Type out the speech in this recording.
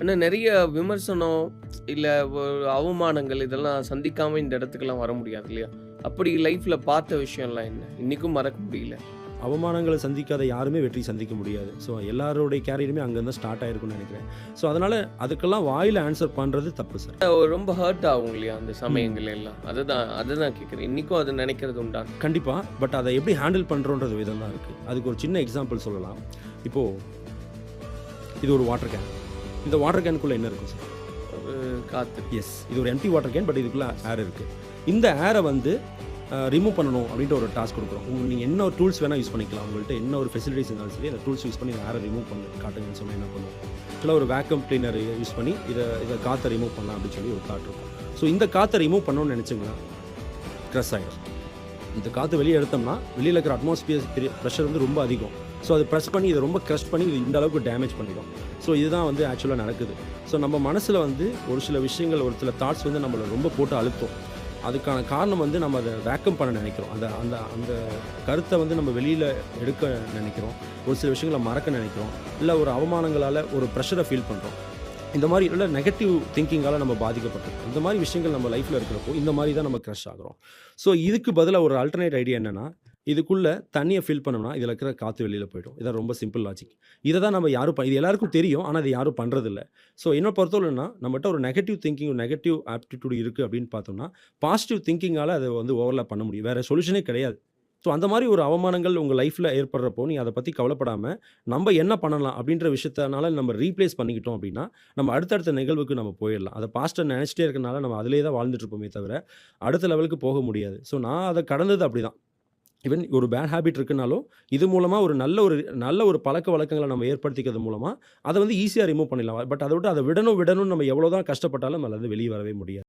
ஆனா நெறைய விமர்சனம், இல்ல அவமானங்கள் இதெல்லாம் சந்திக்காம இந்த இடத்துக்குலாம் வர முடியாது இல்லையா? அப்படி லைஃப்ல பார்த்த விஷயம்லாம் என்ன? இன்னைக்கும் மறக்க முடியல. அவமானங்கள சந்திக்காத யாருமே வெற்றி சந்திக்க முடியாது. ஸோ எல்லாருடைய கேரியருமே அங்கருந்து ஸ்டார்ட் ஆயிருக்கும்னு நெனைக்கிறேன். ஸோ அதனால அதுக்கெல்லாம் வாயில ஆன்சர் பண்றது தப்பு சார். ரொம்ப ஹர்ட் ஆகும் இல்லையா? அந்த சமயங்கள் எல்லாம். அதுதான் அதுதான் கேட்கிறேன். இன்னைக்கும் அது நினைக்கிறது உண்டா? கண்டிப்பா. பட் அத எப்படி ஹேண்டில் பண்றோன்றது விதம் தான் இருக்கு. அதுக்கு ஒரு சின்ன எக்ஸாம்பிள் சொல்லலாம். இப்போ இது ஒரு வாட்டர் கேன். இந்த வாட்டர் கேனுக்குள்ள என்ன இருக்கும் சார்? காத்து. எஸ். இது ஒரு எம்ப்டி வாட்டர் கேன். பட் இதுக்குள்ள ஏர் இருக்கு. இந்த ஏர வந்து ரிமூவ் பண்ணணும் அப்படின்ட்டு ஒரு டாஸ்க் குடுக்குறோம். உங்க நீங்க என்ன ஒரு டூல்ஸ் வேணா யூஸ் பண்ணிக்கலாம். உங்கள்ட்ட என்ன ஒரு ஃபெசிலிட்டீஸ் இருந்தாலும் சரி, அந்த டூல்ஸ் யூஸ் பண்ணி ஏர ரிமூவ் பண்ணு காட்டுங்கன்னு சொன்னா என்ன பண்ணுவோம்? ஆக்சுவலா ஒரு வேக்கம் கிளீனர் யூஸ் பண்ணி இத இத காத்த ரிமூவ் பண்ணலாம் அப்படின்னு சொல்லி ஒரு தாட் இருக்கும். ஸோ இந்த காத்த ரிமூவ் பண்ணணும்னு நெனைச்சீங்கன்னா, கிரஷ் ஆயிடும். இந்த காத்து வெளிய எடுத்தோம்னா, வெளியில இருக்கிற அட்மாஸ்பியர் பிரஷர் வந்து ரொம்ப அதிகம். ஸோ அது ப்ரெஸ் பண்ணி இதை ரொம்ப க்ரஷ் பண்ணி இது இந்த அளவுக்கு டேமேஜ் பண்ணிடும். ஸோ இதுதான் வந்து ஆக்சுவலாக நடக்குது. ஸோ நம்ம மனசில் வந்து ஒரு சில விஷயங்கள், ஒரு சில தாட்ஸ் வந்து நம்மளை ரொம்ப போட்டு அழுத்தும். அதுக்கான காரணம் வந்து நம்ம அதை வேக்கம் பண்ண நினைக்கிறோம் அந்த அந்த அந்த கருத்தை வந்து நம்ம வெளியில் எடுக்க நினைக்கிறோம் ஒரு சில விஷயங்கள மறக்க நினைக்கிறோம் இல்லை ஒரு அவமானங்களால் ஒரு ப்ரெஷரை ஃபீல் பண்ணுறோம் இந்த மாதிரி உள்ள நெகட்டிவ் திங்கிங்கால் நம்ம பாதிக்கப்பட்டிருக்கோம். இந்த மாதிரி விஷயங்கள் நம்ம லைஃப்பில் இருக்கிறப்போ, இந்த மாதிரி தான் நம்ம க்ரஷ் ஆகிறோம் ஸோ இதுக்கு பதிலாக ஒரு ஆல்டர்னேட் ஐடியா என்னன்னா, இதுக்குள்ளே தண்ணியை ஃபில் பண்ணோம்னா, இதில் இருக்கிற காற்று வெளியில் போயிடும். இதான் ரொம்ப சிம்பிள் லாஜிக். இதை தான் நம்ம யாரும் ப இது எல்லாருக்கும் தெரியும். ஆனால் அதை யாரும் பண்ணுறதில்ல ஸோ என்ன பொறுத்தவரைன்னா, நம்மகிட்ட ஒரு நெகட்டிவ் திங்கிங், நெகட்டிவ் ஆப்டிடியூட் இருக்குது அப்படின்னு பார்த்தோம்னா, பாசிட்டிவ் திங்கிங்கால் அதை வந்து ஓவர்லாப் பண்ண முடியும். வேறு சொல்யூஷனே கிடையாது. ஸோ அந்த மாதிரி ஒரு அவமானங்கள் உங்கள் லைஃப்பில் ஏற்படுறப்போ, நீங்க அதை பற்றி கவலைப்படாமல் நம்ம என்ன பண்ணலாம் அப்படின்ற விஷயத்தனால நம்ம ரீப்ளேஸ் பண்ணிக்கிட்டோம் அப்படின்னா, நம்ம அடுத்தடுத்த நிகழ்வுக்கு நம்ம போயிடலாம் அதை பாஸ்ட்டை நினச்சிட்டே இருக்கனால நம்ம அதிலே தான் வாழ்ந்துட்டு இருப்போமே தவிர, அடுத்த லெவலுக்கு போக முடியாது. ஸோ நான் அதை கடந்தது அப்படி தான் ஈவன் ஒரு பேட் ஹேபிட் இருக்குனாலும், இது மூலமாக ஒரு நல்ல ஒரு நல்ல ஒரு பழக்க வழக்கங்களை நம்ம ஏற்படுத்திக்கிறது மூலமாக அதை வந்து ஈஸியாக ரிமூவ் பண்ணிடலாம். பட் அதை விட்டு அதை விடணும் விடணும்னு நம்ம எவ்வளோ தான் கஷ்டப்பட்டாலும், நம்ம அதை வெளியே வரவே முடியாது.